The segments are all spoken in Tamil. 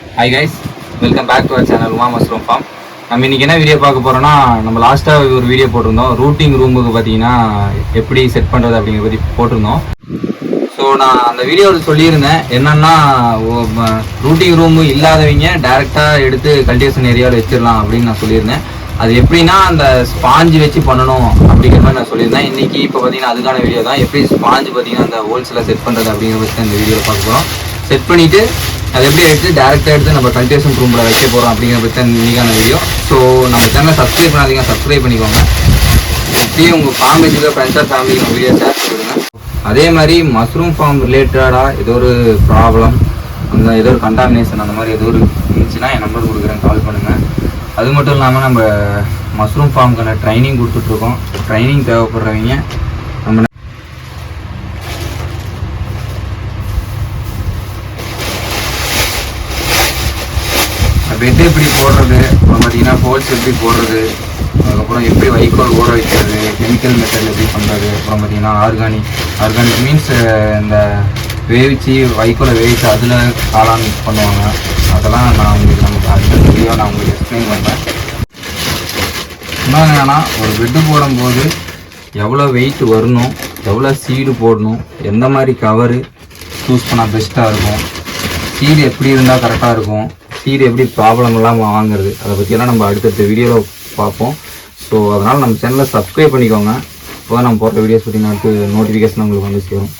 Hi guys welcome back to our channel Uma mushroom farm நம்ம இன்னைக்கு என்ன வீடியோ பார்க்க போறோம்னா நம்ம லாஸ்ட்டாக ஒரு வீடியோ போட்டிருந்தோம். ரூட்டிங் ரூமுக்கு பார்த்தீங்கன்னா எப்படி செட் பண்ணுறது அப்படிங்கிற பற்றி போட்டிருந்தோம். ஸோ நான் அந்த வீடியோவில் சொல்லியிருந்தேன் என்னன்னா ரூட்டிங் ரூம் இல்லாதவங்க டேரெக்டாக எடுத்து கல்டிவேஷன் ஏரியாவில் வச்சிடலாம் அப்படின்னு நான் சொல்லியிருந்தேன். அது எப்படின்னா அந்த ஸ்பாஞ்சு வச்சு பண்ணணும் அப்படிங்கிற மாதிரி நான் சொல்லியிருந்தேன். இன்னைக்கு இப்போ பார்த்தீங்கன்னா அதுக்கான வீடியோ தான். எப்படி ஸ்பாஞ்சு பார்த்தீங்கன்னா அந்த ஹோல்ஸில் செட் பண்ணுறது அப்படிங்கிற பற்றி அந்த வீடியோவில் பார்க்க போகிறோம் செட் பண்ணிவிட்டு அது எப்படி எடுத்து டேரெக்டாக எடுத்து நம்ம கல்டிவேஷன் ரூமில் வைக்க போகிறோம் அப்படிங்கிற பற்றி தான் இன்னைக்கான வீடியோ ஸோ நம்ம சேனலை சப்ஸ்கிரைப் பண்ணாதீங்க சப்ஸ்கிரைப் பண்ணிக்கோங்க. இப்படியே உங்கள் ஃபார்ம் வச்சுக்க ஃப்ரெண்ட்ஸாக ஃபேமிலி ஃபேமிலிக்கு உங்கள் வீடியோ ஷேர் பண்ணிவிடுங்க அதே மாதிரி மஷ்ரூம் ஃபார்ம் ரிலேட்டடாக ஏதோ ஒரு ப்ராப்ளம் அந்த ஏதோ ஒரு கண்டாமினேஷன் அந்த மாதிரி ஏதோ ஒரு இருந்துச்சுன்னா என் நம்பர் கொடுக்குறேன் கால் பண்ணுங்கள் அது மட்டும் இல்லாமல் நம்ம மஷ்ரூம் ஃபார்முக்கான ட்ரைனிங் கொடுத்துட்ருக்கோம் ட்ரைனிங் தேவைப்படுறவங்க நம்ம பெட் எப்படி போடுறது? அப்புறம் பார்த்தீங்கன்னா போல்ஸ் எப்படி போடுறது? அதுக்கப்புறம் எப்படி வைக்கோல் ஊற வைக்கிறது? கெமிக்கல் மெத்தட் எப்படி பண்ணுறது அப்புறம் பார்த்தீங்கன்னா ஆர்கானிக் ஆர்கானிக் மீன்ஸ் இந்த வேவிச்சு வைக்கோலை வேவிச்சு அதில் காளான் பண்ணுவாங்க. அதெல்லாம் நான் உங்களுக்கு நமக்கு அடுத்த வீடியோ நான் உங்களுக்கு எக்ஸ்பிளைன் பண்ணுறேன் இன்னொன்று என்னன்னா ஒரு பெட்டு போடும்போது எவ்வளோ வெயிட் வரணும்? எவ்வளோ சீடு போடணும்? எந்த மாதிரி கவரு சூஸ் பண்ணால் பெஸ்ட்டாக இருக்கும்? சீடு எப்படி இருந்தால் கரெக்டாக இருக்கும்? சீடு எப்படி ப்ராப்ளம் இல்லாமல் வாங்குறது? அதை பற்றியெல்லாம் நம்ம அடுத்தடுத்த வீடியோவில் பார்ப்போம். ஸோ அதனால் நம்ம சேனலை சப்ஸ்கிரைப் பண்ணிக்கோங்க. இப்போ நம்ம போடுற வீடியோஸ் பார்த்தீங்கன்னா அடுத்து நோட்டிஃபிகேஷன் உங்களுக்கு வந்து சேரும்.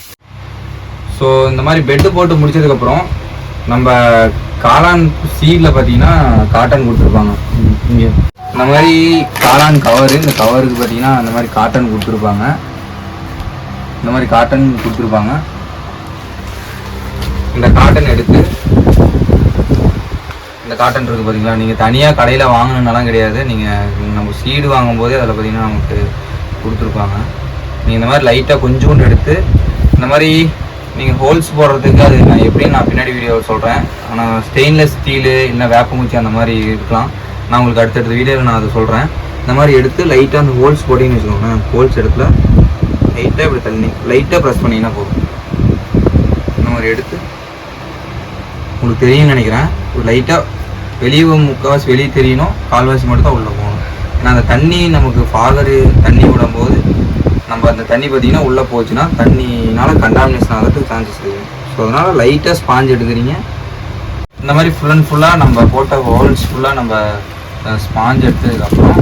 ஸோ இந்த மாதிரி பெட்டு போட்டு முடிச்சதுக்கப்புறம் நம்ம காளான் சீடில் பார்த்தீங்கன்னா காட்டன் கொடுத்துருப்பாங்க. இங்கே. இந்த மாதிரி காளான் கவரு இந்த கவருக்கு பார்த்தீங்கன்னா இந்த மாதிரி காட்டன் கொடுத்துருப்பாங்க. இந்த மாதிரி காட்டன் கொடுத்துருப்பாங்க. இந்த காட்டன் எடுத்து காட்டன் இருக்குது பார்த்தீங்களா நீங்கள் தனியாக கடையில் வாங்கணுன்னாலாம் கிடையாது. நீங்கள் நம்ம சீடு வாங்கும்போதே அதில் பார்த்தீங்கன்னா நமக்கு கொடுத்துருப்பாங்க. நீங்கள் இந்த மாதிரி லைட்டாக கொஞ்சோண்டு எடுத்து இந்த மாதிரி நீங்கள் ஹோல்ஸ் போடுறதுக்கு அது நான் எப்படின்னு நான் பின்னாடி வீடியோவில் சொல்கிறேன் ஆனால் ஸ்டெயின்லெஸ் ஸ்டீலு இல்லை வேப்பங்குச்சி அந்த மாதிரி இருக்கலாம். நான் உங்களுக்கு அடுத்தடுத்த வீடியோவில் நான் அதை சொல்கிறேன் இந்த மாதிரி எடுத்து லைட்டாக அந்த ஹோல்ஸ் போட்டிங்கன்னு வச்சுக்கோங்க ஹோல்ஸ் இடத்துல லைட்டாக இப்படி தள்ளி லைட்டாக ப்ரெஸ் பண்ணிங்கன்னா போதும். இந்த மாதிரி எடுத்து உங்களுக்கு தெரியும்னு நினைக்கிறேன். ஒரு லைட்டாக வெளியே முக்கால்வாசி வெளியே தெரியணும் கால்வாசி மட்டும் தான் உள்ளே போகணும். ஏன்னா அந்த தண்ணி நமக்கு ஃபாகரு தண்ணி விடும்போது நம்ம அந்த தண்ணி பார்த்தீங்கன்னா உள்ளே போச்சுன்னா தண்ணினால கண்டாமினேஷன் ஆகிறதுக்கு சான்சஸ் இருக்குது ஸோ அதனால் லைட்டாக ஸ்பாஞ்ச் எடுக்கிறீங்க. இந்த மாதிரி ஃபுல் அண்ட் ஃபுல்லாக நம்ம போட்ட ஹோல்ஸ் ஃபுல்லாக நம்ம ஸ்பாஞ்ச் எடுத்ததுக்கப்புறம்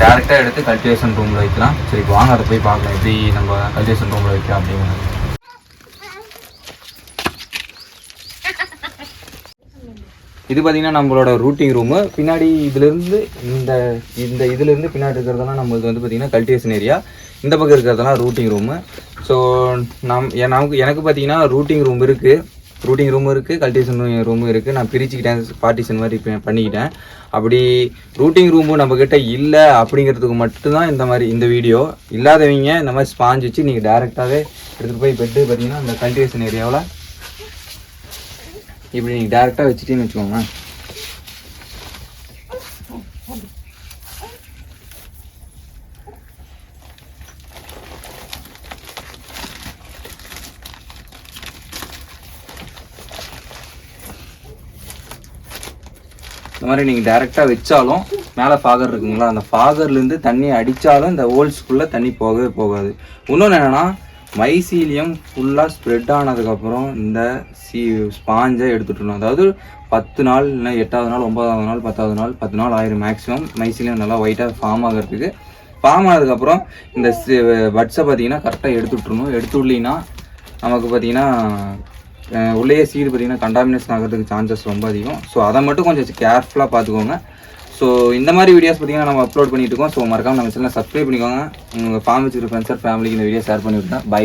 டேரெக்டாக எடுத்து கல்டிவேஷன் ரூமில் வைக்கலாம். சரி வாங்க அதை போய் பார்க்கலாம். எப்படி நம்ம கல்டிவேஷன் ரூமில் வைக்கலாம் அப்படிங்கிறது இது பார்த்தீங்கன்னா நம்மளோட ரூட்டிங் ரூமு பின்னாடி இதுலேருந்து இந்த இந்த இதுலேருந்து பின்னாடி இருக்கிறதெல்லாம் நம்மளுக்கு வந்து பார்த்தீங்கன்னா கல்டிவேஷன் ஏரியா இந்த பக்கம் இருக்கிறதெல்லாம் ரூட்டிங் ரூமு ஸோ நம் நமக்கு எனக்கு பார்த்தீங்கன்னா ரூட்டிங் ரூம் இருக்குது ரூட்டிங் ரூம் இருக்குது கல்டிவேஷன் ரூமும் இருக்குது நான் பிரிச்சுக்கிட்டேன் பார்ட்டிஷன் மாதிரி பண்ணிக்கிட்டேன். அப்படி ரூட்டிங் ரூமும் நம்மக்கிட்ட இல்லை அப்படிங்கிறதுக்கு மட்டும்தான் இந்த மாதிரி இந்த வீடியோ இல்லாதவங்க இந்த மாதிரி ஸ்பாஞ்ச் வச்சு நீங்கள் டேரெக்டாகவே எடுத்துகிட்டு போய் பெட்டு பார்த்தீங்கன்னா இந்த கல்டிவேஷன் ஏரியாவில் இப்படி நீங்கள் டேரெக்டாக வச்சுட்டீங்கன்னு வச்சுக்கோங்க இந்த மாதிரி நீங்கள் டேரெக்டாக வச்சாலும் மேலே ஃபாகர் இருக்குங்களா? அந்த ஃபாகர்லேருந்து தண்ணி அடித்தாலும் இந்த ஹோல்ஸ்குள்ளே தண்ணி போகவே போகாது. இன்னொன்று என்னென்னா மைசீலியம் ஃபுல்லாக ஸ்ப்ரெட் ஆனதுக்கப்புறம் இந்த சி ஸ்பாஞ்சை எடுத்துட்டணும் அதாவது பத்து நாள் இல்லை எட்டாவது நாள் ஒன்பதாவது நாள் பத்தாவது நாள் பத்து நாள் ஆயிரும் மேக்ஸிமம் மைசீலியம் நல்லா ஒயிட்டாக ஃபார்ம் ஆகிறதுக்கு. ஃபார்ம் ஆனதுக்கப்புறம் இந்த பட்ஸை பார்த்தீங்கன்னா கரெக்டாக எடுத்து விட்றணும் எடுத்து விடலின்னா நமக்கு பார்த்தீங்கன்னா உள்ளேயே சீடு பார்த்தீங்கன்னா கண்டாமினேஷன் ஆகிறதுக்கு சான்சஸ் ரொம்ப அதிகம். ஸோ அதை மட்டும் கொஞ்சம் கேர்ஃபுல்லாக பார்த்துக்கோங்க. ஸோ இந்த மாதிரி வீடியோஸ் பார்த்தீங்கன்னா நம்ம அப்லோட் பண்ணிட்டு இருக்கோம். ஸோ மறக்காம நம்ம சேனல் சப்ஸ்கிரைப் பண்ணிக்கோங்க. உங்கள் ஃபார்ம் வச்சுருக்க ஃப்ரெண்ட்ஸ் ஃபேமிலிக்கு இந்த வீடியோ ஷேர் பண்ணி விட்டேன் பை